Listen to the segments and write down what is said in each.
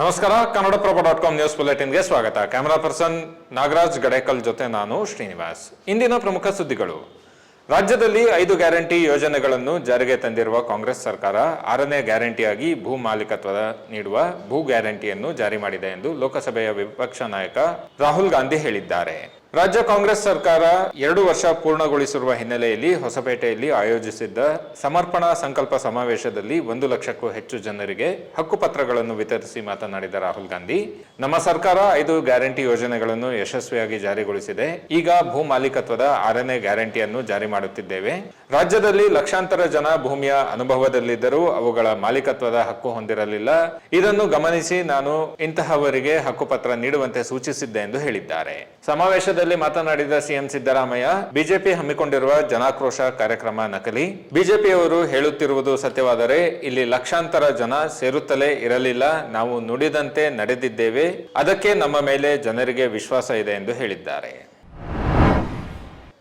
ನಮಸ್ಕಾರ, Kannadaprabha dot com news ಬುಲೆಟಿನ್ಗೆ ಸ್ವಾಗತ. ಕ್ಯಾಮರಾ ಪರ್ಸನ್ ನಾಗರಾಜ್ ಗಡೇಕಲ್ ಜೊತೆ ನಾನು ಶ್ರೀನಿವಾಸ್. ಇಂದಿನ ಪ್ರಮುಖ ಸುದ್ದಿಗಳು. ರಾಜ್ಯದಲ್ಲಿ ಐದು ಗ್ಯಾರಂಟಿ ಯೋಜನೆಗಳನ್ನು ಜಾರಿಗೆ ತಂದಿರುವ ಕಾಂಗ್ರೆಸ್ ಸರ್ಕಾರ ಆರನೇ ಗ್ಯಾರಂಟಿಯಾಗಿ ಭೂ ಮಾಲೀಕತ್ವ ನೀಡುವ ಭೂ ಗ್ಯಾರಂಟಿಯನ್ನು ಜಾರಿ ಮಾಡಿದೆ ಎಂದು ಲೋಕಸಭೆಯ ವಿಪಕ್ಷ ನಾಯಕ ರಾಹುಲ್ ಗಾಂಧಿ ಹೇಳಿದ್ದಾರೆ. ರಾಜ್ಯ ಕಾಂಗ್ರೆಸ್ ಸರ್ಕಾರ ಎರಡು ವರ್ಷ ಪೂರ್ಣಗೊಳಿಸಿರುವ ಹಿನ್ನೆಲೆಯಲ್ಲಿ ಹೊಸಪೇಟೆಯಲ್ಲಿ ಆಯೋಜಿಸಿದ್ದ ಸಮರ್ಪಣಾ ಸಂಕಲ್ಪ ಸಮಾವೇಶದಲ್ಲಿ ಒಂದು ಲಕ್ಷಕ್ಕೂ ಹೆಚ್ಚು ಜನರಿಗೆ ಹಕ್ಕುಪತ್ರಗಳನ್ನು ವಿತರಿಸಿ ಮಾತನಾಡಿದ ರಾಹುಲ್ ಗಾಂಧಿ, ನಮ್ಮ ಸರ್ಕಾರ ಐದು ಗ್ಯಾರಂಟಿ ಯೋಜನೆಗಳನ್ನು ಯಶಸ್ವಿಯಾಗಿ ಜಾರಿಗೊಳಿಸಿದೆ. ಈಗ ಭೂ ಮಾಲೀಕತ್ವದ ಆರನೇ ಗ್ಯಾರಂಟಿಯನ್ನು ಜಾರಿ ಮಾಡುತ್ತಿದ್ದೇವೆ. ರಾಜ್ಯದಲ್ಲಿ ಲಕ್ಷಾಂತರ ಜನ ಭೂಮಿಯ ಅನುಭವದಲ್ಲಿದ್ದರೂ ಅವುಗಳ ಮಾಲೀಕತ್ವದ ಹಕ್ಕು ಹೊಂದಿರಲಿಲ್ಲ. ಇದನ್ನು ಗಮನಿಸಿ ನಾನು ಇಂತಹವರಿಗೆ ಹಕ್ಕುಪತ್ರ ನೀಡುವಂತೆ ಸೂಚಿಸಿದ್ದೆ ಎಂದು ಹೇಳಿದ್ದಾರೆ. ಸಮಾವೇಶದಲ್ಲಿ ಮಾತನಾಡಿದ ಸಿಎಂ ಸಿದ್ದರಾಮಯ್ಯ, ಬಿಜೆಪಿ ಹಮ್ಮಿಕೊಂಡಿರುವ ಜನಾಕ್ರೋಶ ಕಾರ್ಯಕ್ರಮ ನಕಲಿ. ಬಿಜೆಪಿಯವರು ಹೇಳುತ್ತಿರುವುದು ಸತ್ಯವಾದರೆ ಇಲ್ಲಿ ಲಕ್ಷಾಂತರ ಜನ ಸೇರುತ್ತಲೇ ಇರಲಿಲ್ಲ. ನಾವು ನುಡಿದಂತೆ ನಡೆದಿದ್ದೇವೆ. ಅದಕ್ಕೆ ನಮ್ಮ ಮೇಲೆ ಜನರಿಗೆ ವಿಶ್ವಾಸ ಇದೆ ಎಂದು ಹೇಳಿದ್ದಾರೆ.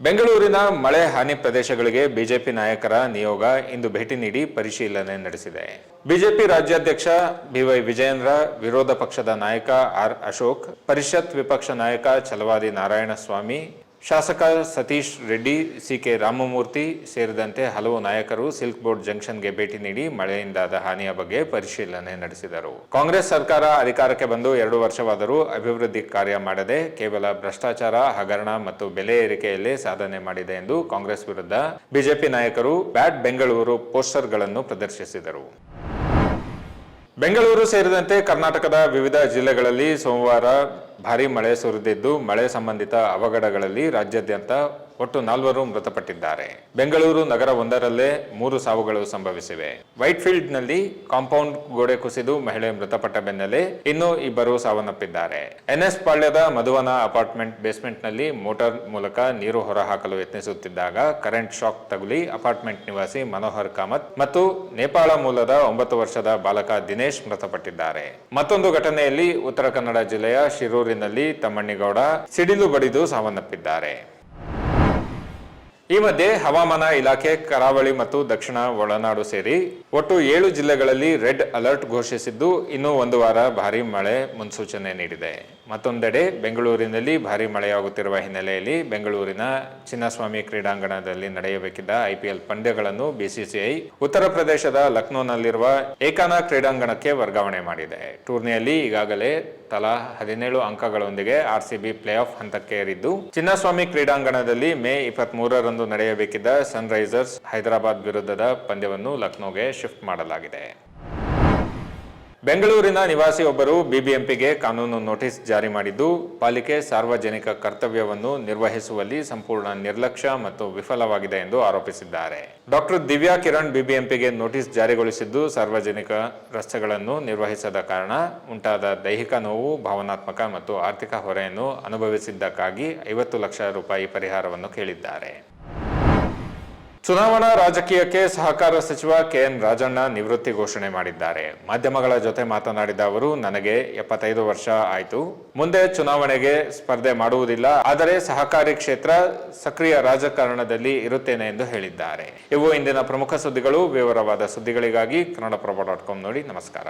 ಬೆಂಗಳೂರಿನ ಮಳೆ ಹಾನಿ ಪ್ರದೇಶಗಳಿಗೆ ಬಿಜೆಪಿ ನಾಯಕರ ನಿಯೋಗ ಇಂದು ಭೇಟಿ ನೀಡಿ ಪರಿಶೀಲನೆ ನಡೆಸಿದೆ. ಬಿಜೆಪಿ ರಾಜ್ಯಾಧ್ಯಕ್ಷ ಬಿವೈ ವಿಜಯೇಂದ್ರ, ವಿರೋಧ ಪಕ್ಷದ ನಾಯಕ ಆರ್ ಅಶೋಕ್, ಪರಿಷತ್ ವಿಪಕ್ಷ ನಾಯಕ ಛಲವಾದಿ ನಾರಾಯಣಸ್ವಾಮಿ ಶಾಸಕ ಸತೀಶ್ ರೆಡ್ಡಿ, ಸಿಕೆ ರಾಮಮೂರ್ತಿ ಸೇರಿದಂತೆ ಹಲವು ನಾಯಕರು ಸಿಲ್ಕ್ ಬೋರ್ಡ್ ಜಂಕ್ಷನ್ಗೆ ಭೇಟಿ ನೀಡಿ ಮಳೆಯಿಂದಾದ ಹಾನಿಯ ಬಗ್ಗೆ ಪರಿಶೀಲನೆ ನಡೆಸಿದರು. ಕಾಂಗ್ರೆಸ್ ಸರ್ಕಾರ ಅಧಿಕಾರಕ್ಕೆ ಬಂದು ಎರಡು ವರ್ಷವಾದರೂ ಅಭಿವೃದ್ಧಿ ಕಾರ್ಯ ಮಾಡದೆ ಕೇವಲ ಭ್ರಷ್ಟಾಚಾರ, ಹಗರಣ ಮತ್ತು ಬೆಲೆ ಏರಿಕೆಯಲ್ಲೇ ಸಾಧನೆ ಮಾಡಿದೆ ಎಂದು ಕಾಂಗ್ರೆಸ್ ವಿರುದ್ಧ ಬಿಜೆಪಿ ನಾಯಕರು ಬ್ಯಾಟ್ ಬೆಂಗಳೂರು ಪೋಸ್ಟರ್ಗಳನ್ನು ಪ್ರದರ್ಶಿಸಿದರು. ಬೆಂಗಳೂರು ಸೇರಿದಂತೆ ಕರ್ನಾಟಕದ ವಿವಿಧ ಜಿಲ್ಲೆಗಳಲ್ಲಿ ಸೋಮವಾರ ಭಾರಿ ಮಳೆ ಸುರಿದಿದ್ದು ಮಳೆ ಸಂಬಂಧಿತ ಅವಘಡಗಳಲ್ಲಿ ರಾಜ್ಯಾದ್ಯಂತ ಒಟ್ಟು ನಾಲ್ವರು ಮೃತಪಟ್ಟಿದ್ದಾರೆ. ಬೆಂಗಳೂರು ನಗರ ಒಂದರಲ್ಲೇ ಮೂರು ಸಾವುಗಳು ಸಂಭವಿಸಿವೆ. ವೈಟ್ಫೀಲ್ಡ್ನಲ್ಲಿ ಕಾಂಪೌಂಡ್ ಗೋಡೆ ಕುಸಿದು ಮಹಿಳೆ ಮೃತಪಟ್ಟ ಬೆನ್ನಲ್ಲೇ ಇನ್ನೂ ಇಬ್ಬರು ಸಾವನ್ನಪ್ಪಿದ್ದಾರೆ. ಎನ್ಎಸ್ ಪಾಳ್ಯದ ಮಧುವನ ಅಪಾರ್ಟ್ಮೆಂಟ್ ಬೇಸ್ಮೆಂಟ್ನಲ್ಲಿ ಮೋಟಾರ್ ಮೂಲಕ ನೀರು ಹೊರಹಾಕಲು ಯತ್ನಿಸುತ್ತಿದ್ದಾಗ ಕರೆಂಟ್ ಶಾಕ್ ತಗುಲಿ ಅಪಾರ್ಟ್ಮೆಂಟ್ ನಿವಾಸಿ ಮನೋಹರ್ ಕಾಮತ್ ಮತ್ತು ನೇಪಾಳ ಮೂಲದ ಒಂಬತ್ತು ವರ್ಷದ ಬಾಲಕ ದಿನೇಶ್ ಮೃತಪಟ್ಟಿದ್ದಾರೆ. ಮತ್ತೊಂದು ಘಟನೆಯಲ್ಲಿ ಉತ್ತರ ಕನ್ನಡ ಜಿಲ್ಲೆಯ ಶಿರೂರಿನಲ್ಲಿ ತಮ್ಮಣ್ಣಿಗೌಡ ಸಿಡಿಲು ಬಡಿದು ಸಾವನ್ನಪ್ಪಿದ್ದಾರೆ. ಈ ಮಧ್ಯೆ ಹವಾಮಾನ ಇಲಾಖೆ, ಕರಾವಳಿ ಮತ್ತು ದಕ್ಷಿಣ ಒಳನಾಡು ಸೇರಿ ಒಟ್ಟು ಏಳು ಜಿಲ್ಲೆಗಳಲ್ಲಿ ರೆಡ್ ಅಲರ್ಟ್ ಘೋಷಿಸಿದ್ದು, ಇನ್ನೂ ಒಂದು ವಾರ ಭಾರೀ ಮಳೆ ಮುನ್ಸೂಚನೆ ನೀಡಿದೆ. ಮತ್ತೊಂದೆಡೆ ಬೆಂಗಳೂರಿನಲ್ಲಿ ಭಾರಿ ಮಳೆಯಾಗುತ್ತಿರುವ ಹಿನ್ನೆಲೆಯಲ್ಲಿ ಬೆಂಗಳೂರಿನ ಚಿನ್ನಸ್ವಾಮಿ ಕ್ರೀಡಾಂಗಣದಲ್ಲಿ ನಡೆಯಬೇಕಿದ್ದ ಐಪಿಎಲ್ ಪಂದ್ಯಗಳನ್ನು ಬಿಸಿಸಿಐ ಉತ್ತರ ಪ್ರದೇಶದ ಲಕ್ನೋನಲ್ಲಿರುವ ಏಕಾನ ಕ್ರೀಡಾಂಗಣಕ್ಕೆ ವರ್ಗಾವಣೆ ಮಾಡಿದೆ. ಟೂರ್ನಿಯಲ್ಲಿ ಈಗಾಗಲೇ ತಲಾ ಹದಿನೇಳು ಅಂಕಗಳೊಂದಿಗೆ ಆರ್ಸಿಬಿ ಪ್ಲೇ ಆಫ್ ಹಂತಕ್ಕೆ ಏರಿದ್ದು ಚಿನ್ನಸ್ವಾಮಿ ಕ್ರೀಡಾಂಗಣದಲ್ಲಿ ಮೇ ಇಪ್ಪತ್ತ್ ಮೂರರಂದು ನಡೆಯಬೇಕಿದ್ದ ಸನ್ರೈಸರ್ಸ್ ಹೈದರಾಬಾದ್ ವಿರುದ್ಧದ ಪಂದ್ಯವನ್ನು ಲಕ್ನೋಗೆ ಶಿಫ್ಟ್ ಮಾಡಲಾಗಿದೆ. ಬೆಂಗಳೂರಿನ ನಿವಾಸಿಯೊಬ್ಬರು ಬಿಬಿಎಂಪಿಗೆ ಕಾನೂನು ನೋಟಿಸ್ ಜಾರಿ ಮಾಡಿದ್ದು, ಪಾಲಿಕೆ ಸಾರ್ವಜನಿಕ ಕರ್ತವ್ಯವನ್ನು ನಿರ್ವಹಿಸುವಲ್ಲಿ ಸಂಪೂರ್ಣ ನಿರ್ಲಕ್ಷ್ಯ ಮತ್ತು ವಿಫಲವಾಗಿದೆ ಎಂದು ಆರೋಪಿಸಿದ್ದಾರೆ. ಡಾಕ್ಟರ್ ದಿವ್ಯಾ ಕಿರಣ್ ಬಿಬಿಎಂಪಿಗೆ ನೋಟಿಸ್ ಜಾರಿಗೊಳಿಸಿದ್ದು, ಸಾರ್ವಜನಿಕ ರಸ್ತೆಗಳನ್ನು ನಿರ್ವಹಿಸದ ಕಾರಣ ಉಂಟಾದ ದೈಹಿಕ ನೋವು, ಭಾವನಾತ್ಮಕ ಮತ್ತು ಆರ್ಥಿಕ ಹೊರೆಯನ್ನು ಅನುಭವಿಸಿದ್ದಕ್ಕಾಗಿ ಐವತ್ತು ಲಕ್ಷ ರೂಪಾಯಿ ಪರಿಹಾರವನ್ನು ಕೇಳಿದ್ದಾರೆ. ಚುನಾವಣಾ ರಾಜಕೀಯಕ್ಕೆ ಸಹಕಾರ ಸಚಿವ ಕೆಎನ್ ರಾಜಣ್ಣ ನಿವೃತ್ತಿ ಘೋಷಣೆ ಮಾಡಿದ್ದಾರೆ. ಮಾಧ್ಯಮಗಳ ಜೊತೆ ಮಾತನಾಡಿದ ಅವರು, ನನಗೆ ಎಪ್ಪತ್ತೈದು ವರ್ಷ ಆಯಿತು. ಮುಂದೆ ಚುನಾವಣೆಗೆ ಸ್ಪರ್ಧೆ ಮಾಡುವುದಿಲ್ಲ, ಆದರೆ ಸಹಕಾರಿ ಕ್ಷೇತ್ರ ಸಕ್ರಿಯ ರಾಜಕಾರಣದಲ್ಲಿ ಇರುತ್ತೇನೆ ಎಂದು ಹೇಳಿದ್ದಾರೆ. ಇವು ಇಂದಿನ ಪ್ರಮುಖ ಸುದ್ದಿಗಳು. ವಿವರವಾದ ಸುದ್ದಿಗಳಿಗಾಗಿ ಕನ್ನಡಪ್ರಭ ಡಾಟ್ ಕಾಮ್ ನೋಡಿ, ನಮಸ್ಕಾರ.